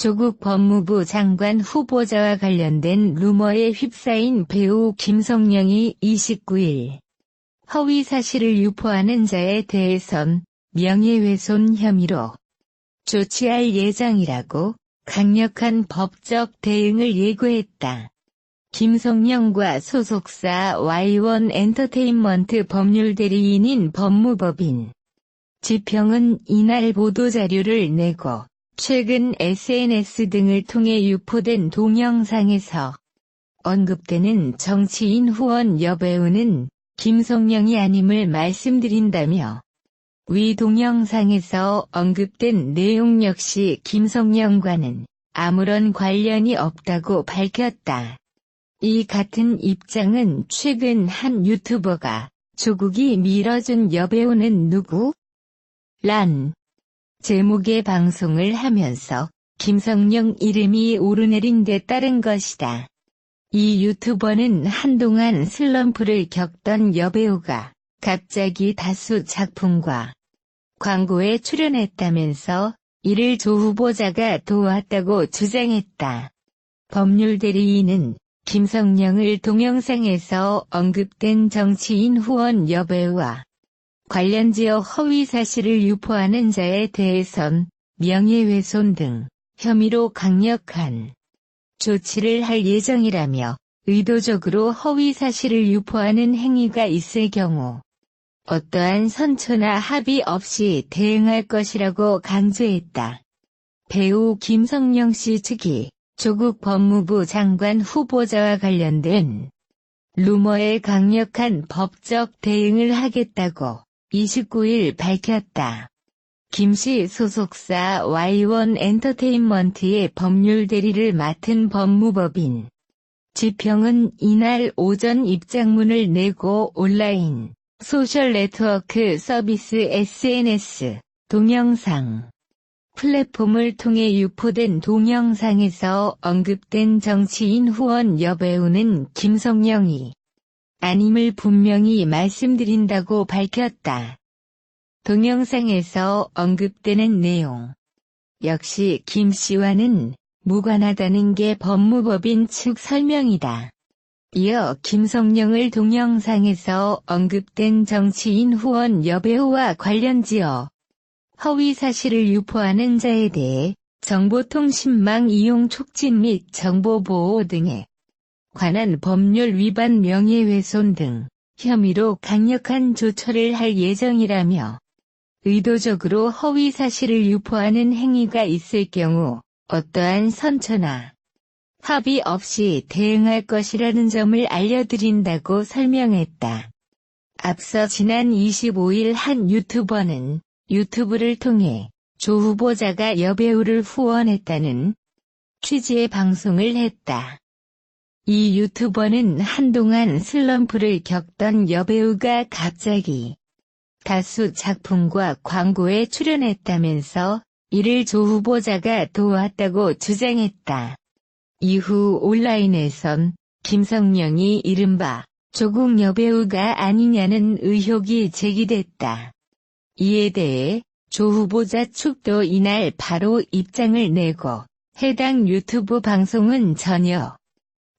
조국 법무부 장관 후보자와 관련된 루머에 휩싸인 배우 김성령이 29일 허위 사실을 유포하는 자에 대해선 명예훼손 혐의로 조치할 예정이라고 강력한 법적 대응을 예고했다. 김성령과 소속사 Y1 엔터테인먼트 법률대리인인 법무법인 지평은 이날 보도자료를 내고 최근 SNS 등을 통해 유포된 동영상에서 언급되는 정치인 후원 여배우는 김성령이 아님을 말씀드린다며 위 동영상에서 언급된 내용 역시 김성령과는 아무런 관련이 없다고 밝혔다. 이 같은 입장은 최근 한 유튜버가 조국이 밀어준 여배우는 누구? 란 제목의 방송을 하면서 김성령 이름이 오르내린 데 따른 것이다. 이 유튜버는 한동안 슬럼프를 겪던 여배우가 갑자기 다수 작품과 광고에 출연했다면서 이를 조 후보자가 도왔다고 주장했다. 법률 대리인은 김성령을 동영상에서 언급된 정치인 후원 여배우와 관련 지역 허위 사실을 유포하는 자에 대해선 명예훼손 등 혐의로 강력한 조치를 할 예정이라며 의도적으로 허위 사실을 유포하는 행위가 있을 경우 어떠한 선처나 합의 없이 대응할 것이라고 강조했다. 배우 김성령 씨 측이 조국 법무부 장관 후보자와 관련된 루머에 강력한 법적 대응을 하겠다고 29일 밝혔다. 김씨 소속사 Y1 엔터테인먼트의 법률 대리를 맡은 법무법인 지평은 이날 오전 입장문을 내고 온라인 소셜 네트워크 서비스 SNS 동영상 플랫폼을 통해 유포된 동영상에서 언급된 정치인 후원 여배우는 김성령이 아님을 분명히 말씀드린다고 밝혔다. 동영상에서 언급되는 내용 역시 김 씨와는 무관하다는 게 법무법인 측 설명이다. 이어 김성령을 동영상에서 언급된 정치인 후원 여배우와 관련지어 허위 사실을 유포하는 자에 대해 정보통신망 이용 촉진 및 정보보호 등에 관한 법률 위반 명예훼손 등 혐의로 강력한 조처를 할 예정이라며 의도적으로 허위 사실을 유포하는 행위가 있을 경우 어떠한 선처나 합의 없이 대응할 것이라는 점을 알려드린다고 설명했다. 앞서 지난 25일 한 유튜버는 유튜브를 통해 조 후보자가 여배우를 후원했다는 취지의 방송을 했다. 이 유튜버는 한동안 슬럼프를 겪던 여배우가 갑자기 다수 작품과 광고에 출연했다면서 이를 조 후보자가 도왔다고 주장했다. 이후 온라인에선 김성령이 이른바 조국 여배우가 아니냐는 의혹이 제기됐다. 이에 대해 조 후보자 측도 이날 바로 입장을 내고 해당 유튜브 방송은 전혀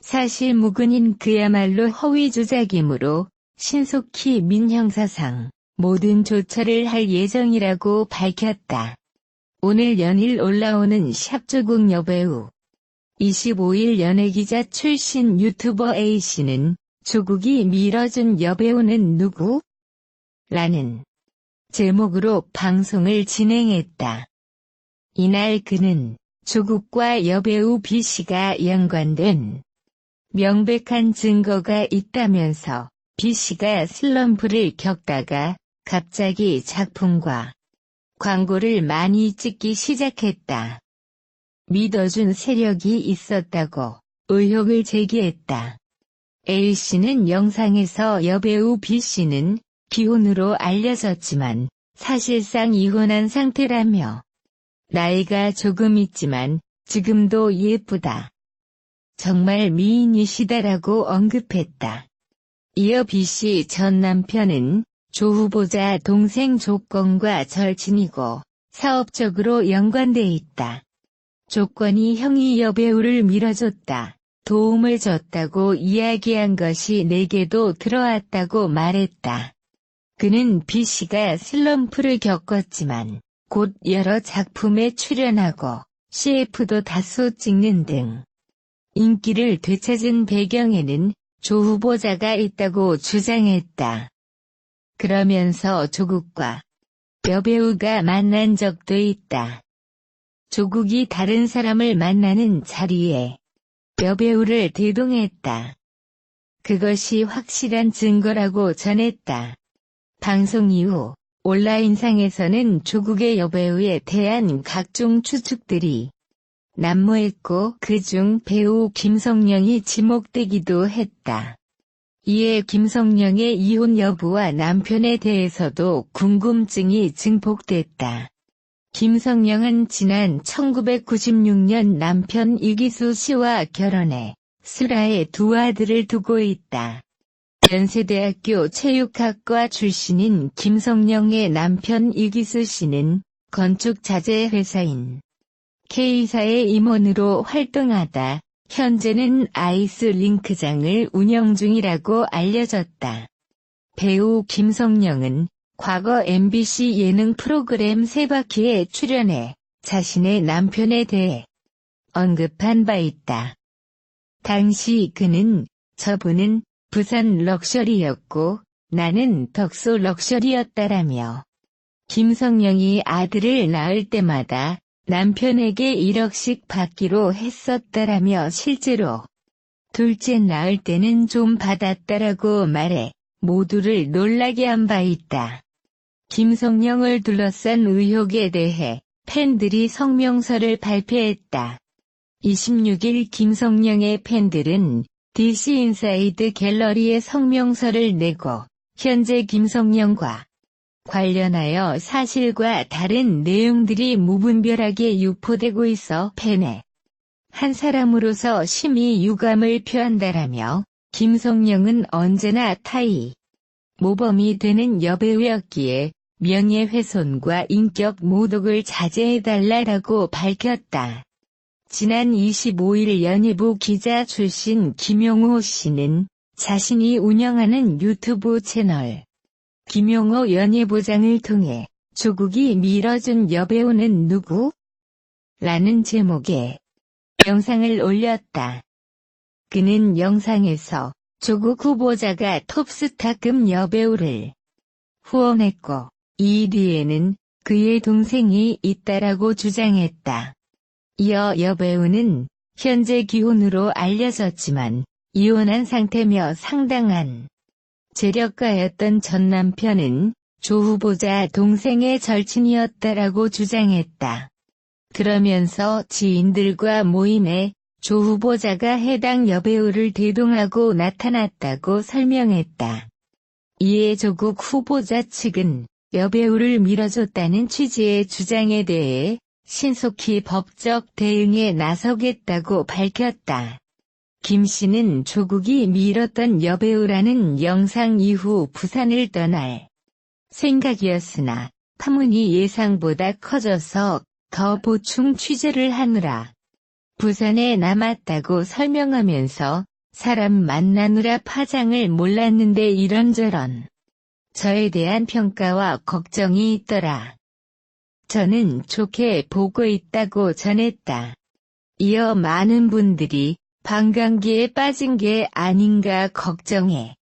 사실 무근인 그야말로 허위 조작이므로 신속히 민형사상 모든 조처를 할 예정이라고 밝혔다. 오늘 연일 올라오는 샵조국 여배우 25일 연예기자 출신 유튜버 A씨는 조국이 밀어준 여배우는 누구? 라는 제목으로 방송을 진행했다. 이날 그는 조국과 여배우 B씨가 연관된 명백한 증거가 있다면서 B씨가 슬럼프를 겪다가 갑자기 작품과 광고를 많이 찍기 시작했다. 믿어준 세력이 있었다고 의혹을 제기했다. A씨는 영상에서 여배우 B씨는 기혼으로 알려졌지만 사실상 이혼한 상태라며 나이가 조금 있지만 지금도 예쁘다. 정말 미인이시다라고 언급했다. 이어 B씨 전 남편은 조 후보자 동생 조건과 절친이고 사업적으로 연관돼 있다. 조건이 형이 여배우를 밀어줬다. 도움을 줬다고 이야기한 것이 내게도 들어왔다고 말했다. 그는 B씨가 슬럼프를 겪었지만 곧 여러 작품에 출연하고 CF도 다수 찍는 등 인기를 되찾은 배경에는 조 후보자가 있다고 주장했다. 그러면서 조국과 여배우가 만난 적도 있다. 조국이 다른 사람을 만나는 자리에 여배우를 대동했다. 그것이 확실한 증거라고 전했다. 방송 이후 온라인상에서는 조국의 여배우에 대한 각종 추측들이 난무했고 그 중 배우 김성령이 지목되기도 했다. 이에 김성령의 이혼 여부와 남편에 대해서도 궁금증이 증폭됐다. 김성령은 지난 1996년 남편 이기수 씨와 결혼해 슬하에 두 아들을 두고 있다. 연세대학교 체육학과 출신인 김성령의 남편 이기수 씨는 건축 자재 회사인 K사의 임원으로 활동하다 현재는 아이스 링크장을 운영 중이라고 알려졌다. 배우 김성령은 과거 MBC 예능 프로그램 세바퀴에 출연해 자신의 남편에 대해 언급한 바 있다. 당시 그는 저분은 부산 럭셔리였고 나는 덕소 럭셔리였다라며 김성령이 아들을 낳을 때마다 남편에게 1억씩 받기로 했었다라며 실제로 둘째 낳을 때는 좀 받았다라고 말해 모두를 놀라게 한 바 있다. 김성령을 둘러싼 의혹에 대해 팬들이 성명서를 발표했다. 26일 김성령의 팬들은 DC 인사이드 갤러리에 성명서를 내고 현재 김성령과 관련하여 사실과 다른 내용들이 무분별하게 유포되고 있어 팬에 한 사람으로서 심히 유감을 표한다라며 김성령은 언제나 타이 모범이 되는 여배우였기에 명예훼손과 인격 모독을 자제해달라라고 밝혔다. 지난 25일 연예부 기자 출신 김용호 씨는 자신이 운영하는 유튜브 채널 김용호 연예부장을 통해 조국이 밀어준 여배우는 누구? 라는 제목의 영상을 올렸다. 그는 영상에서 조국 후보자가 톱스타급 여배우를 후원했고 이 뒤에는 그의 동생이 있다라고 주장했다. 이어 여배우는 현재 기혼으로 알려졌지만 이혼한 상태며 상당한 재력가였던 전 남편은 조 후보자 동생의 절친이었다라고 주장했다. 그러면서 지인들과 모임에 조 후보자가 해당 여배우를 대동하고 나타났다고 설명했다. 이에 조국 후보자 측은 여배우를 밀어줬다는 취지의 주장에 대해 신속히 법적 대응에 나서겠다고 밝혔다. 김 씨는 조국이 밀었던 여배우라는 영상 이후 부산을 떠날 생각이었으나 파문이 예상보다 커져서 더 보충 취재를 하느라 부산에 남았다고 설명하면서 사람 만나느라 파장을 몰랐는데 이런저런 저에 대한 평가와 걱정이 있더라. 저는 좋게 보고 있다고 전했다. 이어 많은 분들이 방광기에 빠진 게 아닌가 걱정해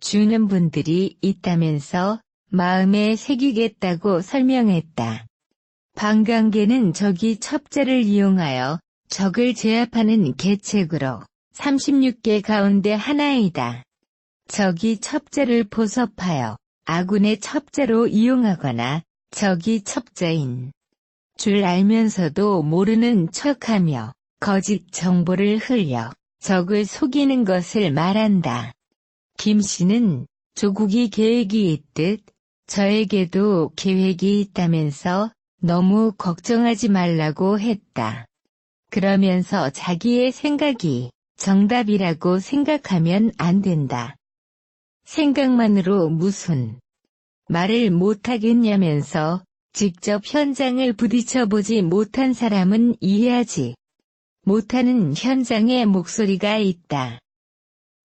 주는 분들이 있다면서 마음에 새기겠다고 설명했다. 방광계는 적이 첩자를 이용하여 적을 제압하는 계책으로 36개 가운데 하나이다. 적이 첩자를 포섭하여 아군의 첩자로 이용하거나 적이 첩자인 줄 알면서도 모르는 척하며 거짓 정보를 흘려 적을 속이는 것을 말한다. 김 씨는 조국이 계획이 있듯 저에게도 계획이 있다면서 너무 걱정하지 말라고 했다. 그러면서 자기의 생각이 정답이라고 생각하면 안 된다. 생각만으로 무슨 말을 못하겠냐면서 직접 현장을 부딪혀보지 못한 사람은 이해하지 못하는 현장의 목소리가 있다.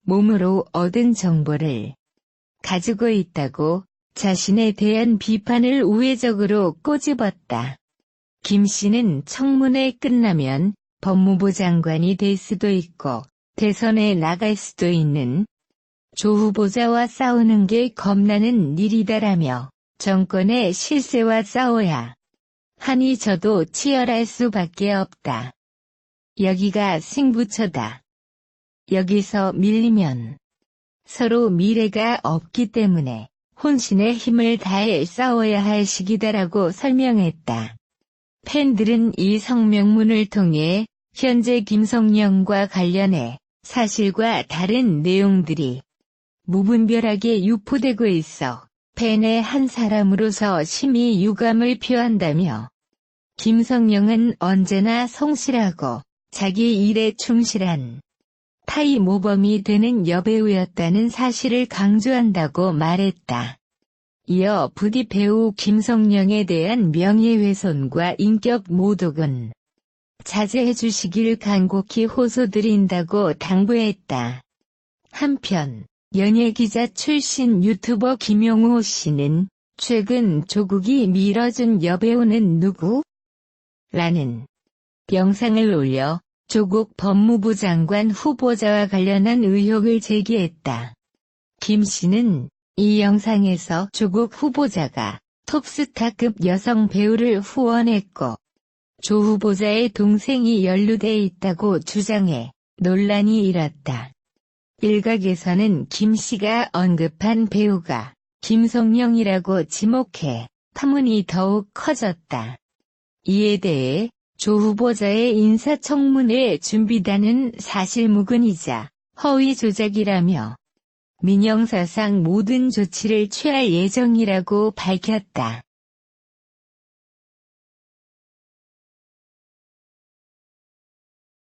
몸으로 얻은 정보를 가지고 있다고 자신에 대한 비판을 우회적으로 꼬집었다. 김 씨는 청문회 끝나면 법무부 장관이 될 수도 있고 대선에 나갈 수도 있는 조 후보자와 싸우는 게 겁나는 일이다라며 정권의 실세와 싸워야 하니 저도 치열할 수밖에 없다. 여기가 승부처다. 여기서 밀리면 서로 미래가 없기 때문에 혼신의 힘을 다해 싸워야 할 시기다라고 설명했다. 팬들은 이 성명문을 통해 현재 김성령과 관련해 사실과 다른 내용들이 무분별하게 유포되고 있어 팬의 한 사람으로서 심히 유감을 표한다며 김성령은 언제나 성실하고 자기 일에 충실한 타이 모범이 되는 여배우였다는 사실을 강조한다고 말했다. 이어 부디 배우 김성령에 대한 명예훼손과 인격 모독은 자제해 주시길 간곡히 호소드린다고 당부했다. 한편 연예기자 출신 유튜버 김용호 씨는 최근 조국이 밀어준 여배우는 누구? 라는 영상을 올려 조국 법무부 장관 후보자와 관련한 의혹을 제기했다. 김 씨는 이 영상에서 조국 후보자가 톱스타급 여성 배우를 후원했고 조 후보자의 동생이 연루돼 있다고 주장해 논란이 일었다. 일각에서는 김 씨가 언급한 배우가 김성령이라고 지목해 파문이 더욱 커졌다. 이에 대해 조 후보자의 인사청문회 준비단은 사실무근이자 허위 조작이라며 민영사상 모든 조치를 취할 예정이라고 밝혔다.